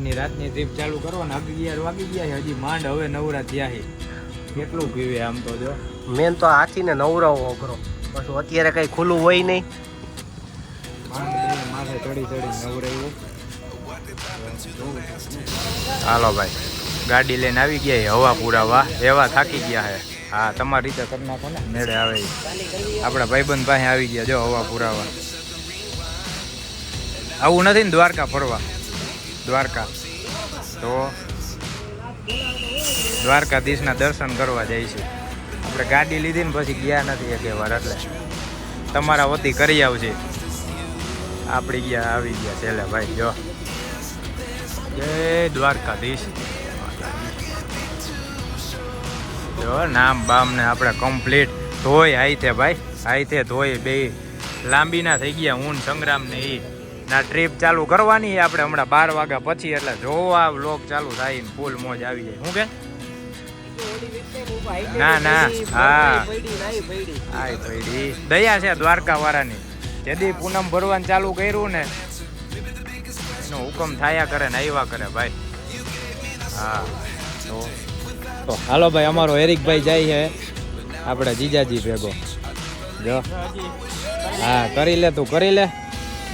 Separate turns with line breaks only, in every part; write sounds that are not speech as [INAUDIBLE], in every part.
આજની રાતની ટ્રીપ ચાલુ કરો ને અગિયાર વાગી ગયા છે. હજી માંડ હવે નવરા થયા છે. કેટલું પીવે આમ તો જો.
મેન તો હાથીને નવરાવો કરો પાછું અત્યારે કઈ ખુલ્લું હોય નહીં.
માથે ચડી ચડી નવરાયું હાલો ભાઈ ગાડી લઈને આવી ગયા હવા પુરાવા. એવા થાકી ગયા છે. હા તમારી રીતે કરી નાખો ને. મેળે આવે આપણા ભાઈબંધ પાસે આવી ગયા જો હવા પુરાવા. આવું નથી ને દ્વારકા ફરવા. દ્વારકા. તો દ્વારકાધીશના દર્શન કરવા જઈશું. આપણે ગાડી લીધી ને પછી ગયા નથી એક વાર એટલે. તમારા વતી કરી આવજે. આપણી ગયા આવી ગયા છેલ્લે ભાઈ, જો. જય દ્વારકાધીશ. જો, નામ બામ ને આપણે કમ્પ્લીટ ધોઈ આઈથે ભાઈ આઈથે ધોઈ બે. લાંબી ના થઈ ગયા હું સંગ્રામ ને ઈ. ના ટ્રીપ ચાલુ કરવાની આપણે હમણાં બાર વાગ્યા પછી, એટલે જોવા વ્લોગ ચાલુ થાય ને ફૂલ મોજ આવી જાય. શું કે? ના ના, હા. આય ભાઈ દયા છે દ્વારકા વાળાની જેદી પૂનમ ભરવાનું ચાલુ કર્યું ને, એનો હુકમ થાયા કરે ને આવ્યા કરે ભાઈ. હા, તો તો હાલો ભાઈ, અમારો એરિકભાઈ જાય છે. આપણે જીજાજી ભેગો. જો. હા, કરી લે તું, કરી લે.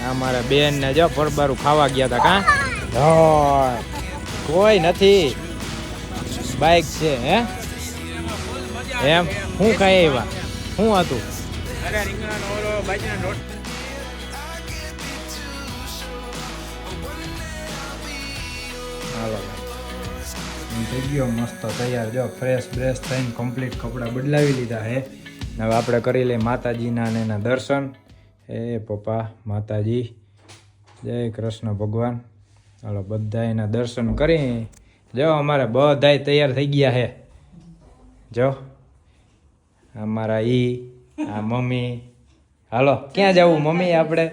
આ મારા બેન ને જો ફરબારું ખાવા ગયા હતા કા. કોઈ નથી. બાઈક છે હે? એમ? હું ખાઈ આવ્યા? શું હતું? અરે રીંગણાનો ઓલો બાજરીનો રોટ હાલો થઈ ગયો મસ્ત તૈયાર. જો ફ્રેશ બ્રેશ થઈને કમ્પ્લીટ કપડાં બદલાવી લીધા હે? હવે આપણે કરી લઈએ માતાજીના ને એના દર્શન. હે પપ્પા માતાજી જય કૃષ્ણ ભગવાન. હાલો બધા એના દર્શન કરી. જો અમારે બધાય તૈયાર થઈ ગયા હે. જો અમારા ઈ આ મમ્મી. હાલો ક્યાં જવું મમ્મી આપણે?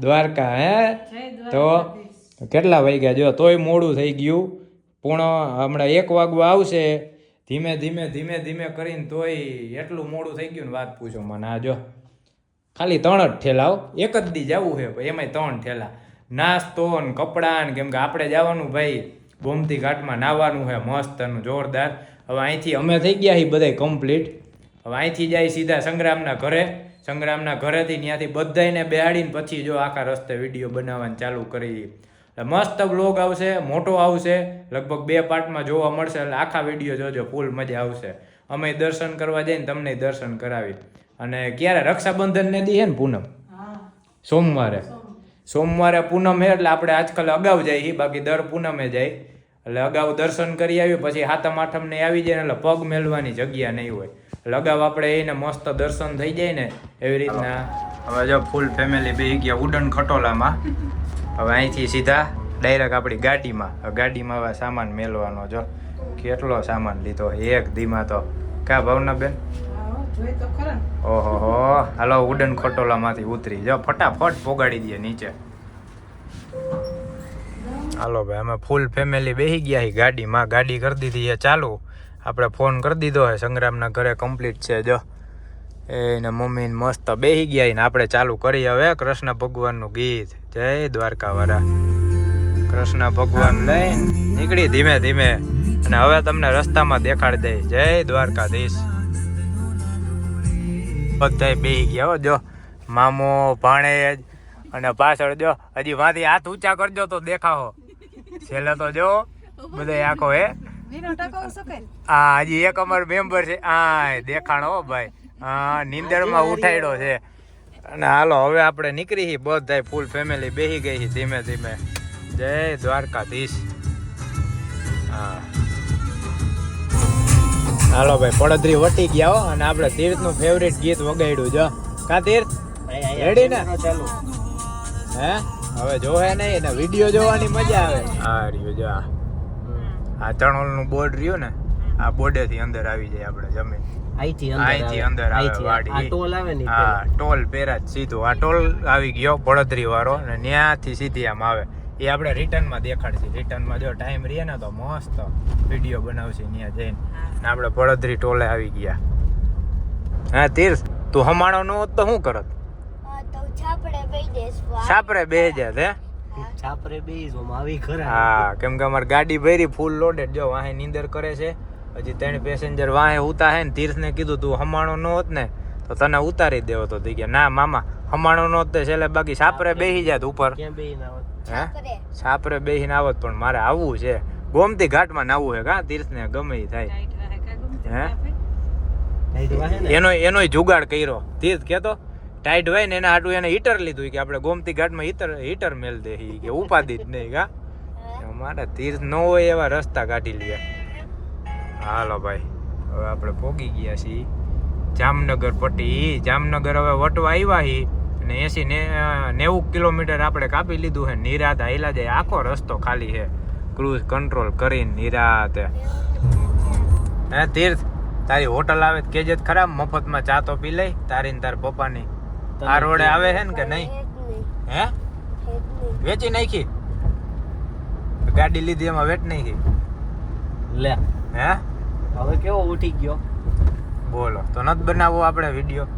દ્વારકા. હે? તો કેટલા વાગ્યા? જો તોય મોડું થઈ ગયું. પૂણો હમણાં એક વાગવા આવશે. ધીમે ધીમે ધીમે ધીમે કરીને તોય એટલું મોડું થઈ ગયું ને વાત પૂછો મને. આ જો. ખાલી ત્રણ જ ઠેલા. એક જ દી જવું છે એમાંય ત્રણ ઠેલા. નાસ્તો ને કપડાં ને કેમ કે આપણે જવાનું ભાઈ, ગોમતી ઘાટમાં નાવાનું છે, મસ્ત અને જોરદાર. હવે અહીંથી અમે થઈ ગયા છીએ બધાય કમ્પ્લીટ હવે અહીંથી જાય સીધા સંગ્રામના ઘરે. સંગ્રામના ઘરેથી ત્યાંથી બધાને બેહાડીને પછી જો આખા રસ્તે વીડિયો બનાવવાનું ચાલુ કરી મસ્ત બ્લોગ આવશે, મોટો આવશે. લગભગ બે પાર્ટમાં જોવા મળશે, એટલે આખા વીડિયો જોજો ફૂલ મજા આવશે. અમે દર્શન કરવા જઈને તમને દર્શન કરાવી અને ક્યારે રક્ષાબંધન ને દી હે ને પૂનમ? સોમવારે. સોમવારે પૂનમ હે એટલે આપણે આજકાલ અગાઉ જઈએ બાકી દર પૂનમે જાય. એટલે અગાઉ દર્શન કરી આવી પછી હાથમ આઠમ ને આવી જાય એટલે પગ મેળવાની જગ્યા નહીં હોય. એટલે અગાઉ આપણે એને મસ્ત દર્શન થઈ જાય ને એવી રીતના. હવે જો ફૂલ ફેમિલી બે ગયા ઉડન ખટોલામાં. હવે અહીંથી સીધા ડાયરેક્ટ આપણી ગાડીમાં. ગાડીમાં હવે સામાન મેળવાનો જો. કેટલો સામાન લીધો એક ધીમા તો. કા ભાવના બેન ઓહો હો હાલો ઉડન ખટોલામાંથી ઉતરી. જો, ફટાફટ પોગાડી દઈએ નીચે. હાલો ભાઈ, અમે ફૂલ ફેમિલી બેસી ગયા ગાડીમાં. ગાડી કરી દીધી છે ચાલુ. આપણે ફોન કરી દીધો છે સંગ્રામના ઘરે કમ્પ્લીટ છે, જો. એને મમ્મી મસ્ત બેસી ગયા ને આપણે ચાલુ કરી હવે કૃષ્ણ ભગવાનનું ગીત. જય દ્વારકાવાળા. કૃષ્ણ ભગવાન લઈને નીકળી ધીમે ધીમે. અને હવે તમને રસ્તામાં દેખાડી દઈ. જય દ્વારકાધીશ. બધાય બેહી ગયા હો જો. મામો ભાણેજ અને પાછળ જો હજી વાંધી હાથ ઊંચા કરજો તો દેખાવો છેલ્લે તો જો બધા આખો હે. હા હજી એક અમારો મેમ્બર છે. હા દેખાણો હો ભાઈ. હા નીંદરમાં ઉઠાડ્યો છે. અને હાલો હવે આપણે નીકળી હી બધા ફૂલ ફેમિલી બેહી ગઈ છે ધીમે ધીમે. જય દ્વારકાધીશ. હા. હાલો ભાઈ પડદરી વટી ગયા હો અને આપણે તીર્થનું ફેવરેટ ગીત વગાડ્યું જો કા તીર્થ? રેડી ને?
ચાલુ.
હે? હવે જોવે નહીં ને વીડિયો જોવાની મજા આવે. આ રહ્યું જો આ. ચણોલનું બોર્ડ રહ્યું ને આ બોર્ડેથી અંદર આવી જાય આપણે જમીન.
અહીંથી
અહીંથી અંદર આવે વાડી.
ટોલ આવે ને
હા ટોલ પેરા સીધો. આ ટોલ આવી ગયો પડદરી વાળો ને ત્યાંથી સીધી આમ આવે. એ આપણે રિટર્નમાં દેખાડશે. રિટર્નમાં જો ટાઈમ રહે ને તો મસ્ત વીડિયો બનાવશે ત્યાં જઈને. ને આપણે પડદરી ટોલે આવી ગયા. હા તીર્થ તું હમાણો ન હોત તો શું કરત?
હા તો છાપડે બેહી જઈશું. આ-
સાપરે બે જાત હે?
છાપરે બે આવી ખરા
હા કેમ કે અમારી ગાડી ભરી ફૂલ લોડેડ જો વાહે નીંદર કરે છે. હજી ત્રણ પેસેન્જર વાહે ઉતા હે ને તીર્થને કીધું તું હમાણો ન હોત ને તો તને ઉતારી દેવો તો થઈ ગયા ના મામા હમાણો ન હોત તે છેલ્લે બાકી સાપરે બેસી જાત ઉપર.
ક્યાં બેહી ના?
હે? સાપરે બેસીને આવત પણ મારે આવવું છે. ગોમતી ઘાટમાં નાવું છે કા? તીર્થને ગમે થાય. હે? એનો એનોય જુગાડ કર્યો. તીર્થ કેતો ટાઈટ હોય ને એના હાટું એને હીટર લીધું. કે આપણે ગોમતી ઘાટમાં હીટર હીટર મેલ દે. કે ઉપાધિ જ નહીં કા? અમારે તીર્થ ન હોય એવા રસ્તા કાઢી લે. હાલો ભાઈ હવે આપણે પોગી ગયા છીએ. જામનગર પટ્ટી જામનગર હવે વટવા આવ્યા હી અને એસી ને નેવું કિલોમીટર આપણે કાપી લીધું છે નિરાત હાઈલા જાય આખો રસ્તો ખાલી છે ક્રૂઝ કંટ્રોલ કરીને નિરાતે. હે તીર્થ તારી હોટલ આવે તો કેજે જ ખરા મફતમાં ચા તો પી લઈ તારી ને તાર પપ્પાની. આ રોડે આવે છે ને કે નહીં? હે? વેચી નાખી? ગાડી લીધી એમાં વેટ નાખી.
લે.
હે?
હવે કેવો ઉઠી ગયો?
બોલો તો નત બનાવો આપણે વીડિયો?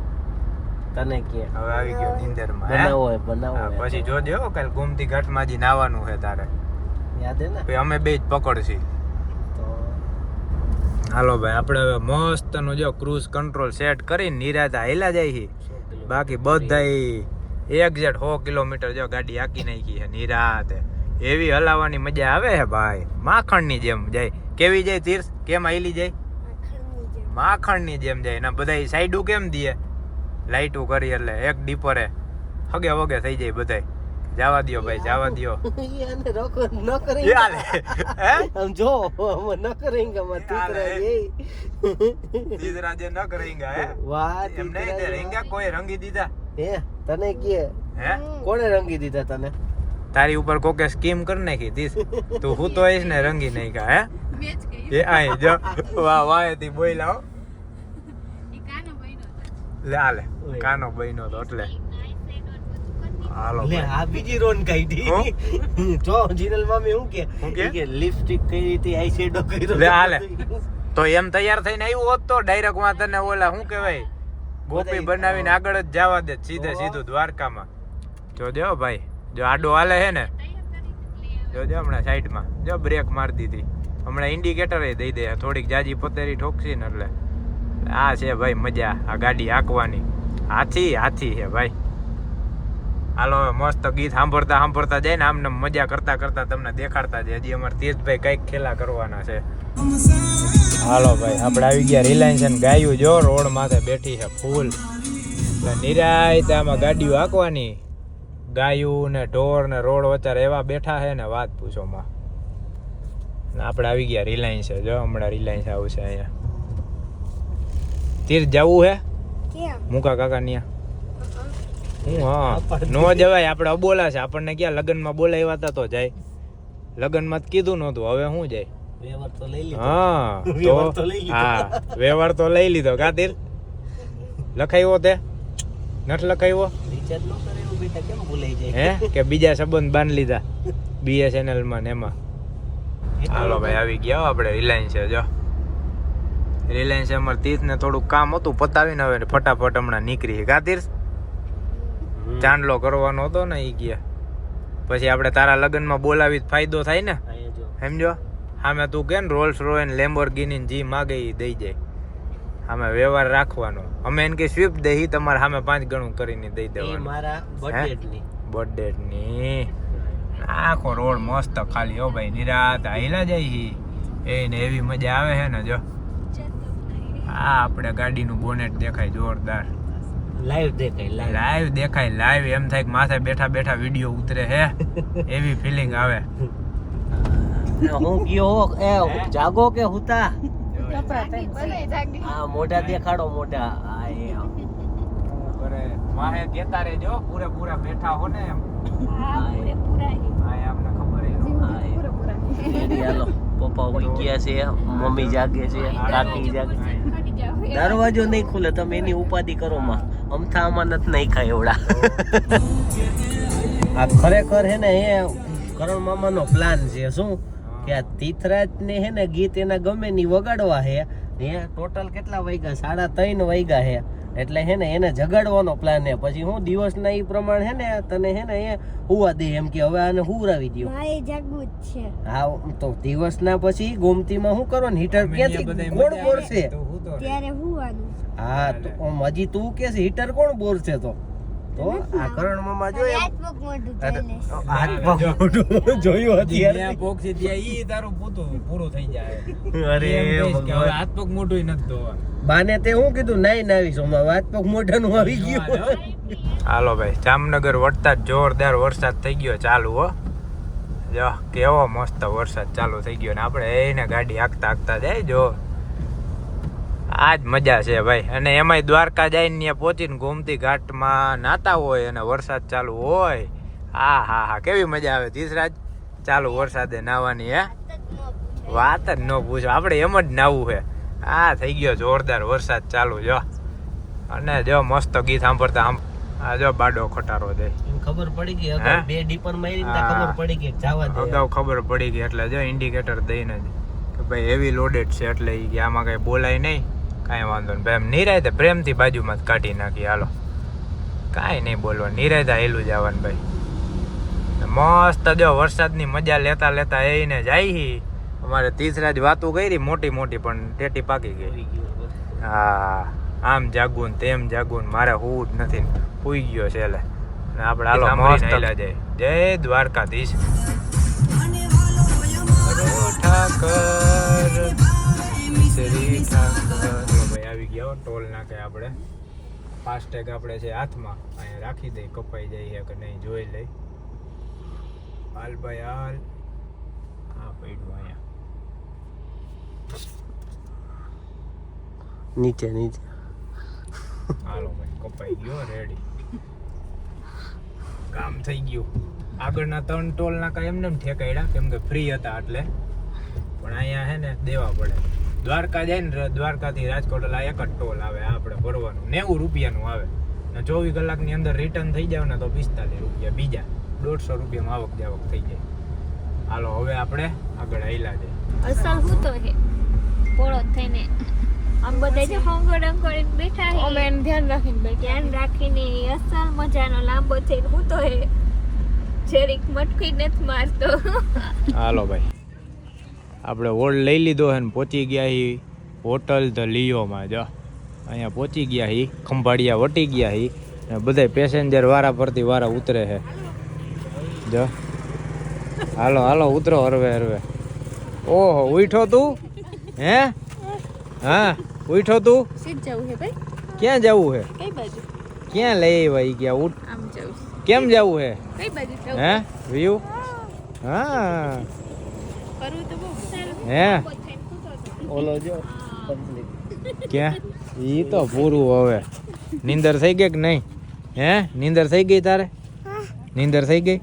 તને કે
હવે આવી ગયો નીંદરમાં
બનાવો
હે
બનાવો
પછી જોજે હો કાલ ગોમતી ઘાટમાં જી નાવાનું હે તારે.
યાદ હે ને?
અમે બે જ પકડશી.
તો
હાલો ભાઈ આપણે હવે મસ્તનું જો ક્રૂઝ કંટ્રોલ સેટ કરી નિરાતા હેલા જાય છે બાકી બધા એક્ઝેટ સો કિલોમીટર જો ગાડી આકી નાખી છે નિરાતે. એવી હલાવવાની મજા આવે હે ભાઈ? માખણની જેમ જાય. કેવી જાય તીર્થ? કેમ હેલી જાય? માખણની જેમ. જાય. એના બધા સાઈડું કેમ દે લાઈટું કરી એટલે એક ડીપરે હગે વગે થઈ જાય બધાય. જવા દ્યો ભાઈ જવા દો
એને રોકો ન કરે
હે?
આમ જો અમે ન કરેંગે અમે તીતરા. એ.
તીસરાજે ન કરેંગા હે?
વાહ
એમ નહીં તે રેંગા કોઈ રંગી દીધા.
હે તને કે?
હે?
કોણે રંગી દીધા તને?
તારી ઉપર કોકે સ્કીમ કરી નાખી દીસ તું હું તો આઈશ ને રંગી નાખ્યા હે? એ આય જો. વાહ વાહ એથી બોલ્યા હો. લે આલે કાનો બન્યો તો એટલે. હાલો
લે. આ બીજી રોન કાઢી જો જીનલ મામી શું કે?
કે?
લિપસ્ટિક કઈ હતી આઈ શેડો કર્યો?
લે હાલે. તો એમ તૈયાર થઈને આવ્યું હોત તો ડાયરેક્ટમાં તને ઓલા શું કહેવાય ગોપી બનાવીને આગળ જ જવા દે સીધે સીધું દ્વારકામાં. જો દેવો ભાઈ. જો આડો હાલે છે ને. જો જો હમણાં સાઈડમાં જો બ્રેક મારી દીધી. હમણાં ઇન્ડિકેટર દઈ દે. થોડીક જાજી પતેરી ઠોકશી ને એટલે. આ છે ભાઈ મજા, આ ગાડી હાંકવાની. હાથી હાથી છે ભાઈ. હાલો મસ્ત ગીત સાંભળતા સાંભળતા જાય ને આમને મજા કરતા કરતા તમને દેખાડતા જાય. હજી અમારે તેજભાઈ કંઈક ખેલા કરવાના છે. હાલો ભાઈ, આપણે આવી ગયા રિલાયન્સ અને ગાયું, જો રોડ માથે બેઠી છે ફૂલ. નિરાયતામાં ગાડીઓ હાંકવાની. ગાયું ને ઢોર ને રોડ વચ્ચે એવા બેઠા છે ને વાત પૂછોમાં આપણે આવી ગયા રિલાયન્સ, જો હમણાં રિલાયન્સ આવશે અહીંયા. તીર જવું હે? મુકા કાકા ન્યા. હું હા. નો જવાય આપણે અબોલા છે. આપણને ક્યાં લગ્નમાં બોલાવ્યા હતા તો જાય. લગ્નમાં તો કીધું નહોતું. હવે શું જાય?
વ્યવહાર તો લઈ લીધો.
હા [LAUGHS]
તો
તો
લઈ લીધો.
હા વ્યવહાર તો લઈ લીધો. કાતિર લખાયો તે? નથી લખાયો?
રિચાર્જ ન કરે બેટા કેમ ભૂલાઈ જાય?
હે? કે બીજા સંબંધ બાંધી લીધા. બીએસએનએલમાં ને એમાં. હાલો ભાઈ આવી ગયા હો આપણે. રિલાયન્સ છે જો. રિલાયન્સ અમારે તીર્થ ને થોડુંક કામ હતું પતાવીને હવે ફટાફટ હમણાં નીકળી કા તીર્થ ચાંદલો કરવાનો હતો ને એ ગયા. પછી આપણે તારા લગ્નમાં બોલાવી ફાયદો થાય ને? સમજો? સામે તું કે ને રોલ્સ રોયન લેમ્બોર્ગિની જી માગે એ દઈ જાય. સામે વ્યવહાર રાખવાનો. અમે એને કે સ્વિફ્ટ દે તમારે સામે પાંચ ગણું કરીને દઈ
એ
દેવાનું.
મારા બર્થડેટની ની
આખો રોડ મસ્ત ખાલી હો ભાઈ નિરાત હાઈલા જાય હી ને એવી મજા આવે છે ને જો. આ આપણે ગાડીનું બોનેટ દેખાય જોરદાર.
લાઈવ દેખાય લાઈવ
લાઈવ દેખાય લાઈવ એમ થાય કે માથે બેઠા બેઠા વીડિયો ઉતરે હે. એવી ફિલિંગ આવે.
હું ગયો હો એ જાગો કે હુતા? હા મોઢા દેખાડો મોઢા. આ એ
માહે કેતા રહેજો પૂરે પૂરા બેઠા હો ને એમ. હા અમને ખબર હે.
આ એ. રેડી હાલો. પપ્પા ગયા છે, મમ્મી જાગે છે, કાકી જાગે દરવાજો નહીં ખુલે, તમે એની ઉપાધિ કરો માં. અમથા અમાનત નહીં ખાય એવડા. [LAUGHS] આ ખરેખર હે ને, એ કરણ મામાનો પ્લાન છે, શું? કે આ તીથરાજ ને હે ને ગીત એના ગમે ની વગાડવા હે. ને ટોટલ કેટલા વાગ્યા? સાડા ત્રણ વાગ્યા હે. એટલે હે ને એને જગાડવાનો પ્લાન હે પછી હું દિવસના ઈ પ્રમાણે હે ને તને હે ને એ હુવા દે એમ કે હવે આને હુવરાવી દ્યો.
મારે જાગવું જ છે.
હા તો દિવસના પછી ગોમતીમાં શું કરો ને? હીટર ક્યાંથી કોણ બોરશે?
તો
ત્યારે હુવાનું.
હા તો હજી તું કે છે હીટર કોણ બોરશે તો? તો આ કરણ મામા જો એમ
હાથ પગ મોઢું જોયું લેશે
હાથ પગ મોઢું અત્યારે.
પોક્ષી ત્યાં ઈ તારો પૂતો પૂરો થઈ જાય.
અરે
હવે
ભગવાન.
હાથ પગ મોટું નથી ધોવા.
બાને તે હું કીધું નાઈ નાવી સોમાં હાથ પગ મોઢાનું આવી ગયું.
હાલો ભાઈ જામનગર વરસાદ જોરદાર વરસાદ થઈ ગયો ચાલુ હો. જો કેવો મસ્ત વરસાદ ચાલુ થઈ ગયો ને આપણે એને ગાડી હાંકતા હાંકતા જાય જો. આજ મજા છે ભાઈ. અને એમાંય દ્વારકા જઈને ત્યાં પહોંચીને ગોમતી ઘાટમાં નાતા હોય અને વરસાદ ચાલુ હોય. હા હા હા. કેવી મજા આવે તીસરાજ ચાલુ વરસાદે નાવાની હે? વાત જ ન પૂછો. આપણે એમ જ નાવું છે. આ થઈ ગયો જોરદાર વરસાદ ચાલુ જો. અને જો મસ્ત ગીત સાંભળતા આમ આ જો બાડો ખટારો દે
ખબર પડી ગઈ? અગાઉ બે ડીપર મારી. ખબર પડી ગઈ જાવા દે.
અગાઉ ખબર પડી ગઈ. એટલે જો ઇન્ડિકેટર દઈને કે ભાઈ હેવી લોડેડ છે એટલે ઈ કે આમાં કઈ બોલાય નહીં. કાંઈ વાંધો નહીં. ભાઈ એમ નિરાયતે પ્રેમથી બાજુમાં જ કાઢી નાખી. હાલો. કાંઈ નહીં બોલવા નિરાયતા હેલું જવાનું ભાઈ. મસ્ત જો વરસાદની મજા લેતા લેતા એને જાય હી. અમારે તીસરા જ વાતો કરી મોટી મોટી પણ ટેટી પાકી ગઈ. હા આમ જાગવું ને તેમ જાગવું ને મારે હું જ નથી. પૂઈ ગયો છે એટલે ને આપણે હાલો મસ્ત જાય. જય દ્વારકાધીશ. ઠાકર. શ્રી ઠાકર. ગયા ટોલ નાકે આપણે ફાસ્ટેગ આપણે છે હાથમાં અહીંયા રાખી દઈ કપાઈ જાય કે નહીં જોઈ લઈ હાલ ભાઈ હાલ. હા પડ્યું અહીંયા.
નીચે નીચે.
હાલો ભાઈ કપાઈ ગયો રેડી કામ થઈ ગયું. આગળના ત્રણ ટોલ નાકા એમને એમ ઠેકાયડા કેમ કે ફ્રી હતા એટલે. પણ અહીંયા હે ને દેવા પડે. દ્વારકા જાય ને દ્વારકાથી રાજકોટ એટલે એક જ ટોલ આવે આપણે ભરવાનું. નેવું રૂપિયાનું આવે. ને ચોવીસ કલાકની અંદર રિટર્ન થઈ જાવ ને તો પિસ્તાલીસ રૂપિયા બીજા. દોઢસો રૂપિયામાં આવક જાવક થઈ જાય. હાલો હવે આપણે આગળ આવેલા છે.
અસલ હું તો હે? પોળો થઈને. આમ બધા જે હોંગડ અંકળીને બેઠા હે. અમે ધ્યાન રાખીને બેઠા ધ્યાન રાખીને અસલ મજાનો લાંબો થઈને હું તો હે? જેરીક મટકી નથી મારતો.
હાલો ભાઈ. આપણે હોલ્ડ લઈ લીધો છે ને પહોંચી ગયા હી હોટલ ધ લિયોમાં જો. અહીંયા પહોંચી ગયા હી ખંભાળિયા વટી ગયા હી ને બધા પેસેન્જર વારા પરથી વારા ઉતરે છે જો. હાલો હાલો ઉતરો હરવે હરવે. ઓહો ઉઠો તું? હે? હા ઉઠો તું?
સીધ જવું હે ભાઈ?
ક્યાં જવું છે
કઈ બાજુ?
ક્યાં લઈ ભાઈ ગયા? ઉઠ.
આમ જવું
કેમ જવું છે
કઈ બાજુ
હે? વ્યૂ હા. હે?
ઓલો જો
ઈ તો પૂરું હવે. નીંદર થઈ ગઈ કે નહીં? હે? નીંદર થઈ ગઈ તારે? નીંદર થઈ ગઈ?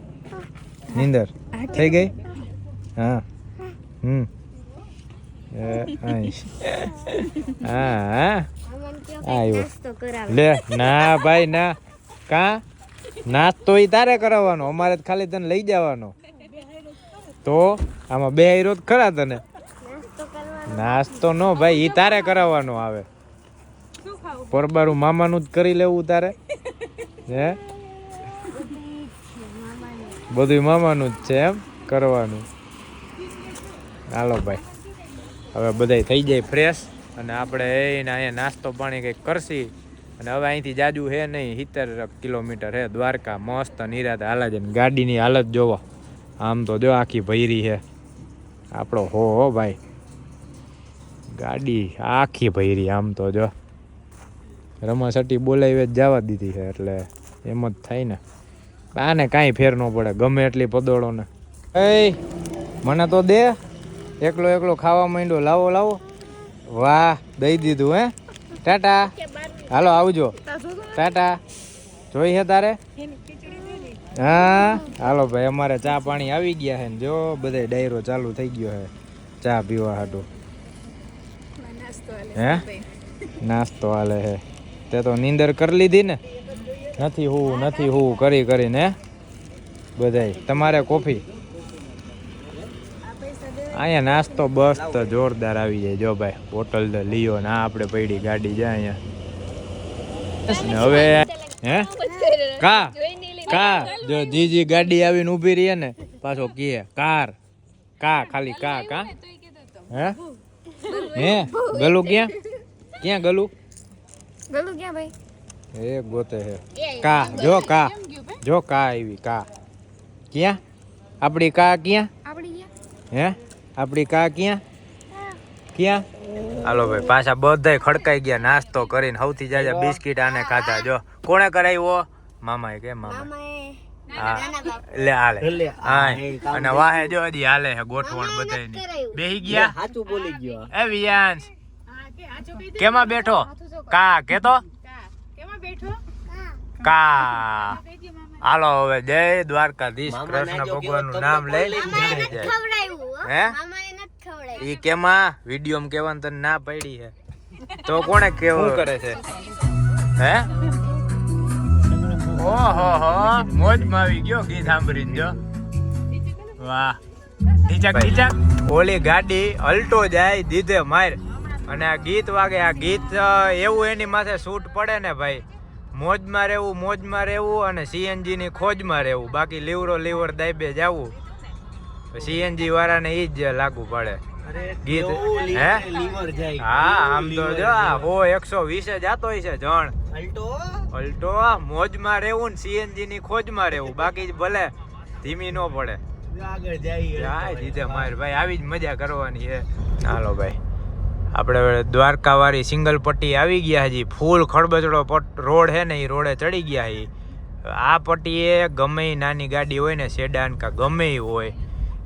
નીંદર થઈ ગઈ? હા. હમ. એ, આઈશ. હા હા. આવ્યો. લે ના ભાઈ ના. કા? નાસ્તો ઈ તારે કરાવવાનો અમારે તો ખાલી તને લઈ જવાનો. તો આમાં બે હીરો ખરા તને?
નાસ્તો
નો ભાઈ, ઈ તારે કરાવવાનો આવે. પરબારું મામાનું જ કરી લેવું તારે. હે? બધું મામાનું જ છે એમ કરવાનું. હાલો ભાઈ. હવે બધાય થઈ જાય ફ્રેશ અને આપણે એને અહીંયા નાસ્તો પાણી કંઈક કરશી. અને હવે અહીંથી જાજુ હે નહીં, સિત્તેર કિલોમીટર હે, દ્વારકા, મસ્ત નિરાત હાલા છે ગાડીની હાલત જોવો. આમ તો જો આખી ભૈરી છે. આપણો હો હો ભાઈ. ગાડી આખી ભૈરી આમ તો જો. રમાસટી બોલાવી જ જવા દીધી છે એટલે એમ જ થાય ને. આને કાંઈ ફેર ન પડે ગમે એટલી પદોળો ને એ મને તો દે. એકલો એકલો ખાવા માંડ્યો લાવો લાવો. વાહ દઈ દીધું હે. ટાટા. હાલો આવજો. ટાટા જોઈ છે તારે? હા? હાલો ભાઈ અમારે ચા પાણી આવી ગયા છે ને જો બધે ડાયરો ચાલુ થઈ ગયો છે. ચા પીવા હાટો. હે? નાસ્તો હાલે હે તે તો નીંદર કરી લીધી ને? નથી હું નથી હું કરી કરીને બધાય તમારે કોફી? અહીંયા નાસ્તો બસ તો જોરદાર આવી જાય. જો ભાઈ હોટલ તો લિયો ના આપણે પડી ગાડી જાય અહીંયા. હવે હે? કા? કા જો જીજી ગાડી આવીને ઊભી રહી ને પાછો કીએ કાર. કા ખાલી કા? કા હે? હે? ગલું ક્યાં? ક્યાં ગલું
ગલું ક્યાં ભાઈ?
એ ગોતે હે. કા જો કા જો કા આવી કા. ક્યાં? આપણી કા ક્યાં?
આપડી
હે? આપણી કા ક્યાં? ક્યાં? હાલો ભાઈ પાછા બધાય ખડકાઈ ગયા નાસ્તો કરીને સૌથી જાજા બિસ્કિટ આને ખાધા. જો કોણે કરાવ્યો મામાએ કે મામા હા. લે હાલે. હા. અને વાહે જો હજી હાલે છે ગોઠવણ બધાયની. બેહી ગયા?
સાચું બોલી ગયો.
એ વિયાંશ. કેમાં બેઠો? કા કેતો? કા. હાલો હવે જય દ્વારકાધીશ. કૃષ્ણ
ભગવાનનું
નામ લઈ હે?
એ
ઈ કેમાં? વીડિયો કેવાનું તને ના પડી હે. તો કોણે કેવું? કરે છે? હે? ઓહો હો. મોજમાં આવી ગયો ગીત સાંભળીને જો. વાહ. ઢીચક ઢીચક ઓલી ગાડી અલટો જાય દીધે માર. અને આ ગીત વાગે આ ગીત એવું એની માથે શૂટ પડે ને ભાઈ. મોજમાં રહેવું મોજમાં રહેવું અને સીએનજી ની ખોજમાં રહેવું. બાકી લીવરો લીવર દાઈબે જવું. સીએનજી વાળાને એ જ લાગુ પડે. ગીત, હે?
લીવર- લીવર જાય.
હા આમ તો જો. હો એકસો વીસે જાતો હોય છે જણ.
અલ્ટો?
અલ્ટો મોજમાં રહેવું ને સીએનજી ની ખોજમાં રહેવું. બાકી જ ભલે ધીમી ન પડે.
આગળ જાય
જાય દીધે માર ભાઈ આવી જ મજા કરવાની છે. હાલો ભાઈ. આપણે દ્વારકાવાળી દ્વારકા વાળી સિંગલ પટ્ટી આવી ગયા હજી. ફૂલ ખડબચડો રોડ છે ને એ રોડે ચડી ગયા હી. આ પટ્ટીએ ગમે નાની ગાડી હોય ને સેડાન કા ગમે હોય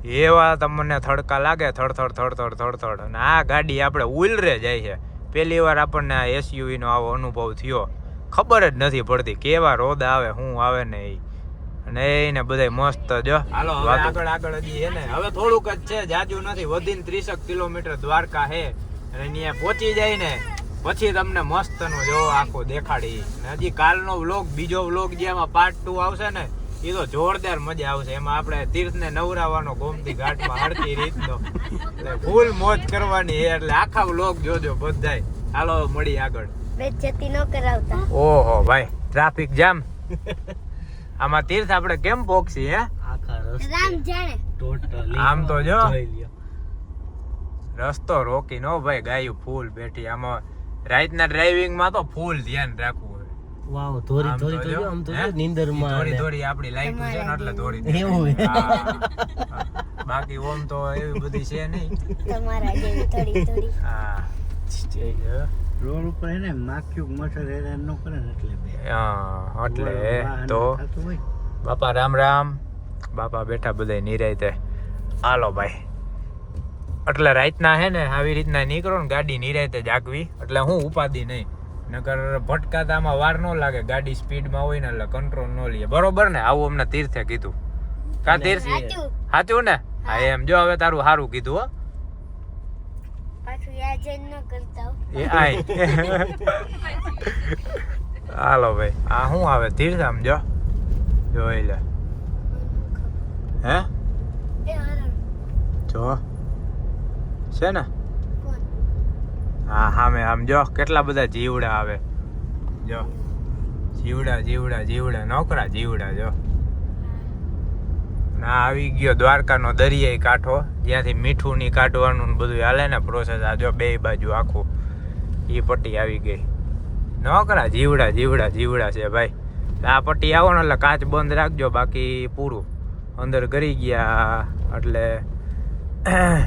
એવા તમને થડકા લાગે થડ થડ થડ થડ થડ થડ. અને આ ગાડી આપણે ઉલરે જાય છે. પહેલી વાર આપણને આ એસયુવીનો આવો અનુભવ થયો. ખબર જ નથી પડતી કેવા રોદ આવે શું આવે ને એ અને એને બધાય મસ્ત જો હાલો હવે આગળ આગળ હજી એને હવે થોડુંક જ છે જાજુ નથી. વધીને ત્રીસક કિલોમીટર દ્વારકા હે. અને ત્યાં પહોંચી જાય ને પછી તમને મસ્તનું જો આખો દેખાડી. હજી કાલનો વ્લોગ બીજો વ્લોગ જેમાં પાર્ટ ટુ આવશે ને એ તો જોરદાર મજા આવશે. એમાં આપણે તીર્થને નવરાવાનો ગોમતી ઘાટમાં હરતી રીતનો. એટલે ફૂલ મોજ કરવાની એટલે આખા વ્લોગ જોજો બધાય. હાલો મળી આગળ.
બેજતી ન કરાવતા.
ઓહો ભાઈ ટ્રાફિક જામ આમાં તીર્થ આપણે કેમ પોક્ષી હે?
આખા રસ્તે.
રામ જાણે.
ટોટલી
આમ તો જો. રસ્તો રોકી નો ભાઈ ગાયું ફૂલ બેઠી. આમાં રાતના ડ્રાઇવિંગમાં તો ફૂલ ધ્યાન રાખવું
વાવ થોડી
આમ તો
આમ તો નીંદરમાં
થોડી
ને.
આપડી લાઈટ છે ને એટલે થોડી
એવું
બાકી ઓમ તો એવી બધી છે નહીં.
તમારા જેવી થોડી થોડી
હા.
રોડ ઉપર એને માખ્યું મચ્છર હેરાન ન કરે ને એટલે બે.
હા, એટલે તો બાપા રામ રામ. બાપા બેઠા બધા નિરાયતે હાલો ભાઈ. એટલે રાતના હે ને આવી રીતના નીકળો ને ગાડી નિરાયતે જાગવી. એટલે હું ઉપાદી નહીં. નકર ભટકાતામાં વાર ન લાગે ગાડી સ્પીડમાં હોય ને એટલે કંટ્રોલ ન લઈએ બરોબર ને? આવું અમને તીર્થે કીધું. કા તીર્થ?
સાચું.
ને? હા એમ જો હવે તારું સારું કીધું હો. હાલો ભાઈ આ શું આવે? તીર્થ આમ જો. જોઈ લે. હે? જો. છે ને? હા સામે આમ જો, કેટલા બધા જીવડા આવે. જો. જીવડા જીવડા જીવડા, નોકરા જીવડા, જો. ના, આવી ગયો દ્વારકાનો દરિયાઈ કાંઠો. જ્યાંથી મીઠું ની કાઢવાનું બધું હાલે ને પ્રોસેસ આ જો બે બાજુ આખું. એ પટ્ટી આવી ગઈ. નોકરા જીવડા જીવડા જીવડા છે, ભાઈ. આ પટ્ટી આવો ને એટલે કાચ બંધ રાખજો, બાકી પૂરું. અંદર કરી ગયા એટલે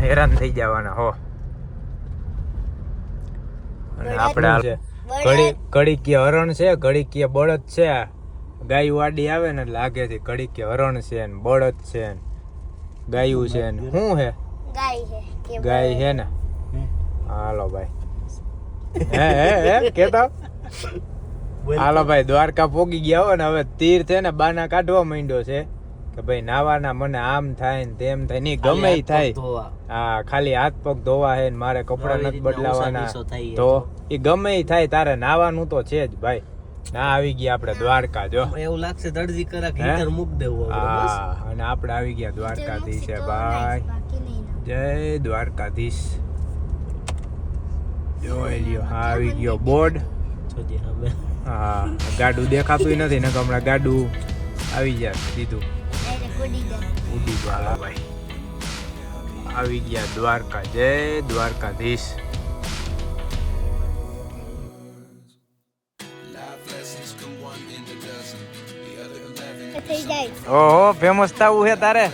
હેરાન થઈ જવાના, હો. અને આપણે કડીકીય કે હરણ છે ઘડી કે બળદ છે. ગાય વાડી આવે ને એટલે આગેથી કડીકીય કે હરણ છે ને બળદ છે ને ગાયું છે ને શું હે
ગાય છે
ગાય છે ને? હાલો ભાઈ. હે હે હે કેતો? [LAUGHS] હાલો ભાઈ દ્વારકા પોગી ગયા હો ને હવે તીર છે ને બાના કાઢવા માંડ્યો છે. કે ભાઈ નાવાના મને આમ થાય ને તેમ થાય નહીં ગમે થાય. હા ખાલી હાથ પગ ધોવા હે ને મારે કપડા નથી બદલાવાના. તો એ ગમે થાય તારે નાવાનું તો છે જ ભાઈ. ના આવી ગયા આપણે દ્વારકા જો.
એવું લાગશે દરજી કરાક
હે?
હીટર મૂક દેવું
હા અને આપણે આવી ગયા દ્વારકાધીશ છે ભાઈ. જય દ્વારકાધીશ. જોઈ લ્યો હા આવી ગયો બોર્ડ. હા ગાડું દેખાતું નથી ને હમણાં ગાડું આવી જાય સીધું. ઉડી જાય ભાઈ. આવી ગયા દ્વારકા. જય દ્વારકાધીશ. ઓહો ફેમસ થવું છે તારે.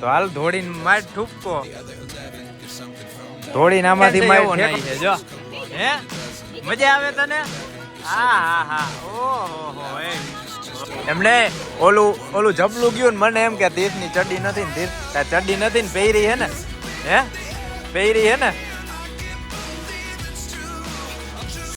તો હાલ ધોળી માર ઠૂપકો. ધોળી આમાંથી માર ફેંક- છે જો. હે? મજા આવે તને? હા હા હા. ઓહો એ એમને ઓલું ઓલું જબલું ગયું ને મને એમ કે તીર્થની ચડ્ડી નથી ને તીર્થ ચડ્ડી નથી ને પહેરી હે ને, હે? પહેરી હે ને?